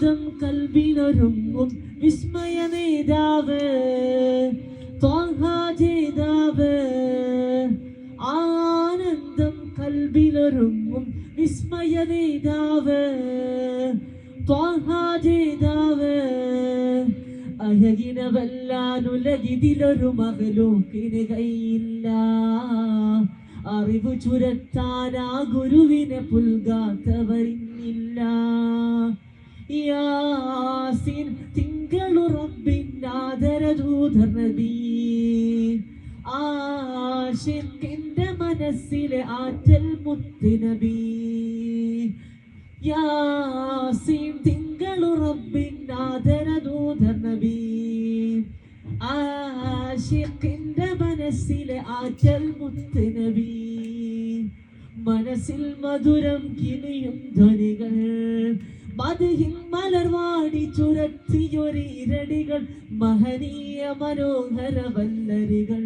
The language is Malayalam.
ആനന്ദം കൽവിനൊരുങ്ങും വിസ്മയ നേതാവ് ജേതാവ്. ആനന്ദം കൽവിനൊരുങ്ങും വിസ്മയ നേതാവ് ജേതാവ്. അഴകിനവല്ലാനുലകിതിലൊരു മകളൂക്കിന് കൈയില്ല അറിവ് ചുരത്താൻ ഗുരുവിനെ പുൽകാത്തവരിന്നില്ല യാസീൻ തിങ്കളു റബ്ബിന്നാദരദൂതർ നബി. ആശിക്കിന്റെ മനസ്സിലെ ആറ്റൽ മുത്ത് നബി. യാസീൻ തിങ്കളു റബ്ബിന്നാദരദൂതർ നബി. ആശിക്കിന്റെ മനസ്സിലെ ആറ്റൽ മുത്ത് നബി. മനസ്സിൽ മധുരം കിളിയും ധ്വനികൾ. മധുഹിൻ മലർവാടി ചുരത്തിയൊരു ഇരടികൾ മഹനീയ മനോഹര വല്ലരികൾ